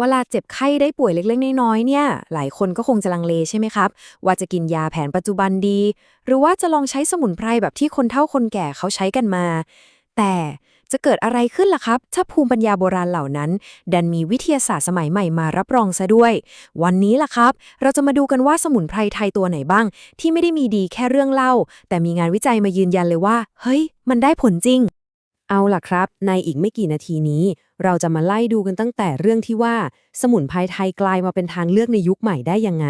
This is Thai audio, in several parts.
เวลาเจ็บไข้ได้ป่วยเล็กๆ น้อยๆเนี่ย หลายคนก็คงจะลังเลใช่ไหมครับ ว่าจะกินยาแผนปัจจุบันดี หรือว่าจะลองใช้สมุนไพรแบบที่คนเฒ่าคนแก่เขาใช้กันมา แต่จะเกิดอะไรขึ้นล่ะครับ ถ้าภูมิปัญญาโบราณเหล่านั้น ดันมีวิทยาศาสตร์สมัยใหม่มารับรองซะด้วย วันนี้ล่ะครับ เราจะมาดูกันว่าสมุนไพรไทยตัวไหนบ้าง ที่ไม่ได้มีดีแค่เรื่องเล่า แต่มีงานวิจัยมายืนยันเลยว่า เฮ้ย มันได้ผลจริง เอาล่ะครับ ในอีกไม่กี่นาทีนี้ เราจะมาไล่ดูกันตั้งแต่เรื่องที่ว่า สมุนไพรไทยกลายมาเป็นทางเลือกในยุคใหม่ได้ยังไง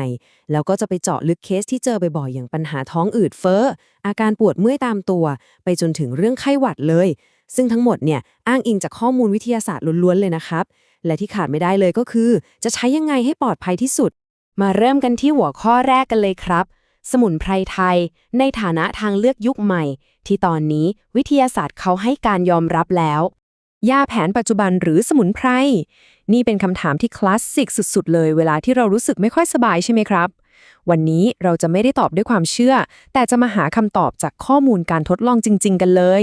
แล้วก็จะไปเจาะลึกเคสที่เจอบ่อยๆอย่างปัญหาท้องอืดเฟ้อ อาการปวดเมื่อยตามตัว ไปจนถึงเรื่องไข้หวัดเลย ซึ่งทั้งหมดเนี่ยอ้างอิงจากข้อมูลวิทยาศาสตร์ล้วนๆเลยนะครับ และที่ขาดไม่ได้เลยก็คือ จะใช้ยังไงให้ปลอดภัยที่สุด มาเริ่มกันที่หัวข้อแรกกันเลยครับ สมุนไพรไทย ในฐานะทางเลือกยุคใหม่ ที่ตอนนี้วิทยาศาสตร์เขาให้การยอมรับแล้วยาแผนปัจจุบันหรือสมุนไพร นี่เป็นคำถามที่คลาสสิกสุดๆ เลย เวลาที่เรารู้สึกไม่ค่อยสบายใช่ไหมครับ วันนี้เราจะไม่ได้ตอบด้วยความเชื่อ แต่จะมาหาคำตอบจากข้อมูลการทดลองจริง ๆ กันเลย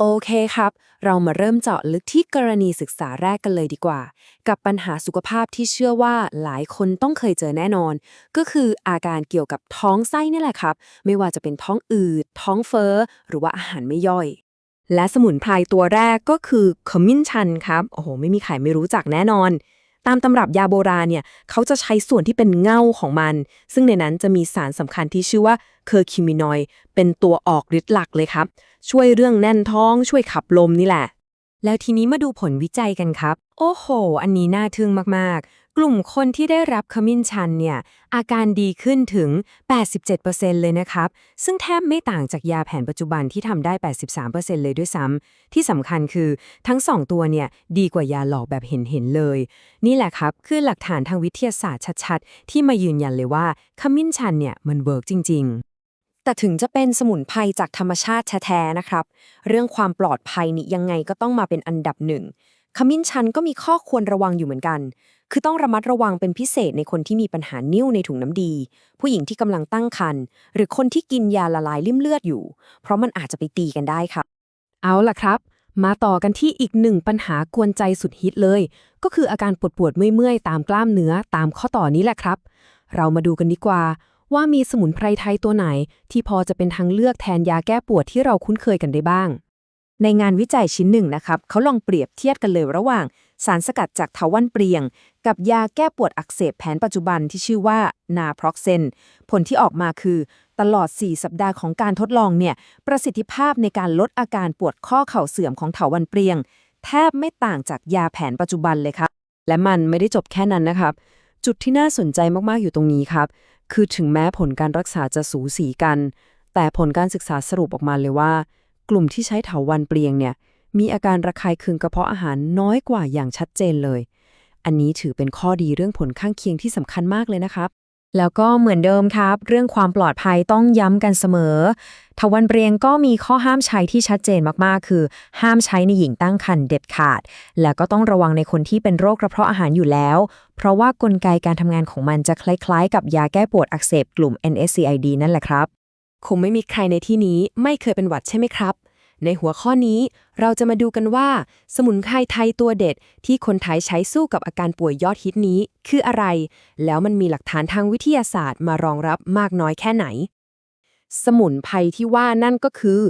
โอเคครับ เรามาเริ่มเจาะลึกที่กรณีศึกษาแรกกันเลยดีกว่า กับปัญหาสุขภาพที่เชื่อว่าหลายคนต้องเคยเจอแน่นอน ก็คืออาการเกี่ยวกับท้องไส้นี่แหละครับ ไม่ว่าจะเป็นท้องอืด ท้องเฟ้อ หรือว่าอาหารไม่ย่อย และสมุนไพรตัวแรกก็คือขมิ้นชันครับ โอ้โห ไม่มีใครไม่รู้จักแน่นอน ตามตำรับยาโบราณเนี่ย เขาจะใช้ส่วนที่เป็นเง่าของมัน ซึ่งในนั้นจะมีสารสำคัญที่ชื่อว่าเคอร์คิมินอยด์เป็นตัวออกฤทธิ์หลักเลยครับ ช่วยเรื่องแน่นท้อง ช่วยขับลมนี่แหละ แล้วทีนี้มาดูผลวิจัยกันครับ โอ้โห อันนี้น่าทึ่งมากๆ กลุ่มคนที่ได้รับขมิ้นชันเนี่ย อาการดีขึ้นถึง 87%เลยนะครับ ซึ่งแทบไม่ต่างจากยาแผนปัจจุบันที่ทำได้ 83%เลยด้วยซ้ำที่สำคัญคือทั้ง 2 ตัวเนี่ย ดีกว่ายาหลอกแบบเห็นๆเลย นี่แหละครับ คือหลักฐานทางวิทยาศาสตร์ชัดๆ ที่มายืนยันเลยว่าขมิ้นชันเนี่ยมันเวิร์กจริง ๆ แต่ถึงจะเป็นสมุนไพรจากธรรมชาติแท้ๆนะครับ เรื่องความปลอดภัยนี่ยังไงก็ต้องมาเป็นอันดับหนึ่งขมิ้นชันก็มีข้อควรระวังอยู่เหมือนกัน คือต้องระมัดระวังเป็นพิเศษในคนที่มีปัญหานิ่วในถุงน้ำดี ผู้หญิงที่กำลังตั้งครรภ์หรือคนที่กินยาละลายริ่มเลือดอยู่ เพราะมันอาจจะไปตีกันได้ครับเอาล่ะครับ มาต่อกันที่อีกหนึ่งปัญหากวนใจสุดฮิตเลย ก็คืออาการปวดปวดเมื่อยๆ ตามกล้ามเนื้อตามข้อต่อนี้แหละครับ เรามาดูกันดีกว่า ว่ามีสมุนไพรไทยตัวไหน ที่พอจะเป็นทางเลือกแทนยาแก้ปวดที่เราคุ้นเคยกันได้บ้าง ในงานวิจัยชิ้นหนึ่งนะครับเขาลองเปรียบเทียบกันเลยระหว่าง สารสกัดจากเถาวัลย์เปรียง กับยาแก้ปวดอักเสบแผนปัจจุบันที่ชื่อว่านาพร็อกเซนผลที่ออกมาคือ ตลอด 4 สัปดาห์ของการทดลองเนี่ยประสิทธิภาพในการลดอาการปวดข้อเข่าเสื่อมของเถาวัลย์เปรียง แทบไม่ต่างจากยาแผนปัจจุบันเลยครับและมันไม่ได้จบแค่นั้นนะครับ จุดที่น่าสนใจมาก ๆ อยู่ตรงนี้ครับ คือถึงแม้ผลการรักษาจะสูสีกัน แต่ผลการศึกษาสรุปออกมาเลยว่า กลุ่มที่ใช้เถาวันเปลียงเนี่ย มีอาการระคายเคืองกระเพาะอาหารน้อยกว่าอย่างชัดเจนเลย อันนี้ถือเป็นข้อดีเรื่องผลข้างเคียงที่สำคัญมากเลยนะครับ แล้วก็เหมือนเดิมครับ เรื่องความปลอดภัยต้องย้ำกันเสมอ ทวันเปรียงก็มีข้อห้ามใช้ที่ชัดเจนมากๆ คือ ห้ามใช้ในหญิงตั้งครรภ์เด็ดขาด แล้วก็ต้องระวังในคนที่เป็นโรคกระเพาะอาหารอยู่แล้ว เพราะว่ากลไกการทำงานของมันจะคล้ายๆ กับยาแก้ปวดอักเสบกลุ่ม NSAID นั่นแหละครับ คงไม่มีใครในที่นี้ไม่เคยเป็นหวัดใช่ไหมครับ ในหัวข้อนี้เราจะมาดูกันว่า สมุนไพรไทยตัวเด็ด ที่คนไทยใช้สู้กับอาการป่วยยอดฮิตนี้ คืออะไร แล้วมันมีหลักฐานทางวิทยาศาสตร์มารองรับมากน้อยแค่ไหน สมุนไพรที่ว่านั่นก็คือ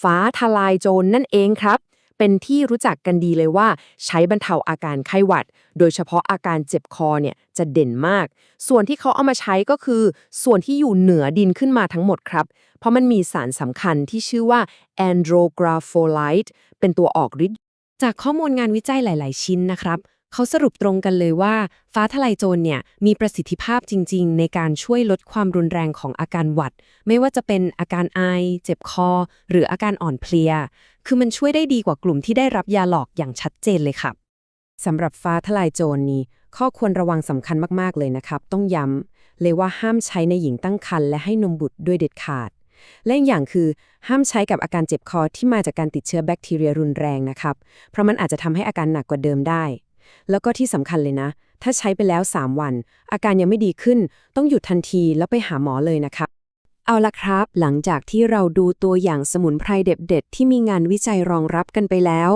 ฟ้าทลายโจรนนั่นเองครับ เป็นที่รู้จักกันดีเลยว่า ใช้บรรเทาอาการไข้หวัด โดยเฉพาะอาการเจ็บคอเนี่ยจะเด่นมาก ส่วนที่เขาเอามาใช้ก็คือ ส่วนที่อยู่เหนือดินขึ้นมาทั้งหมดครับ เพราะมันมีสารสำคัญที่ชื่อว่า andrografolite เป็นตัวออกฤทธิ์จากข้อมูลงานวิจัยหลาย ๆ ชิ้นนะครับ เขาสรุปตรงกันเลยว่า ฟ้าทลายโจรเนี่ยมีประสิทธิภาพจริง ๆ ในการช่วยลดความรุนแรงของอาการหวัด ไม่ว่าจะเป็นอาการไอ เจ็บคอ หรืออาการอ่อนเพลีย คือมันช่วยได้ดีกว่ากลุ่มที่ได้รับยาหลอกอย่างชัดเจนเลยครับสำหรับฟ้าทลายโจรนี้ ข้อควรระวังสำคัญมากๆเลยนะครับ ต้องย้ำเลยว่าห้ามใช้ในหญิงตั้งครรภ์และให้นมบุตรด้วยเด็ดขาดและอีกอย่างคือห้ามใช้กับอาการเจ็บคอที่มาจากการติดเชื้อแบคทีเรียรุนแรงนะครับ เพราะมันอาจจะทำให้อาการหนักกว่าเดิมได้ แล้วก็ที่สำคัญเลยนะ ถ้าใช้ไปแล้ว 3 วัน อาการยังไม่ดีขึ้น ต้องหยุดทันทีแล้วไปหาหมอเลยนะครับเอาละครับ หลังจากที่เราดูตัวอย่างสมุนไพรเด็ดๆ ที่มีงานวิจัยรองรับกันไปแล้ว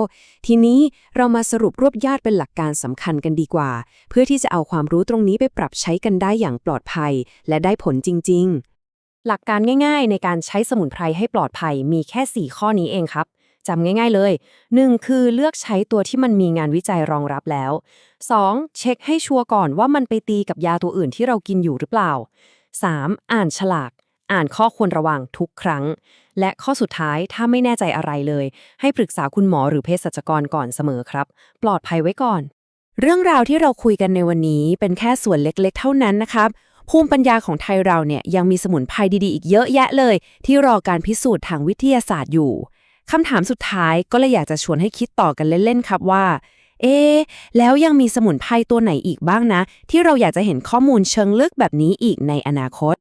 ทีนี้เรามาสรุปรวบยอดเป็นหลักการสำคัญกันดีกว่า เพื่อที่จะเอาความรู้ตรงนี้ไปปรับใช้กันได้อย่างปลอดภัย และได้ผลจริง ๆ หลักการง่าย ๆ ในการใช้สมุนไพรให้ปลอดภัยมีแค่ 4 ข้อนี้เองครับ จำง่าย ๆเลย 1. คือเลือกใช้ตัวที่มันมีงานวิจัยรองรับแล้ว 2. เช็คให้ชัวร์ก่อนว่ามันไปตีกับยาตัวอื่นที่เรากินอยู่หรือเปล่า 3. อ่านฉลาก อ่านข้อควรระวังทุกครั้ง และข้อสุดท้ายถ้าไม่แน่ใจอะไรเลย ให้ปรึกษาคุณหมอหรือเภสัชกรก่อนเสมอครับ ปลอดภัยไว้ก่อน เรื่องราวที่เราคุยกันในวันนี้เป็นแค่ส่วนเล็กๆ เท่านั้นนะครับภูมิปัญญาของไทยเราเนี่ยยังมีสมุนไพรดีๆ อีกเยอะแยะเลย ที่รอการพิสูจน์ทางวิทยาศาสตร์อยู่ คำถามสุดท้ายก็เลยอยากจะชวนให้คิดต่อกันเล่นๆครับว่า เอ๊แล้วยังมีสมุนไพรตัวไหนอีกบ้างนะ ที่เราอยากจะเห็นข้อมูลเชิงลึกแบบนี้อีกในอนาคต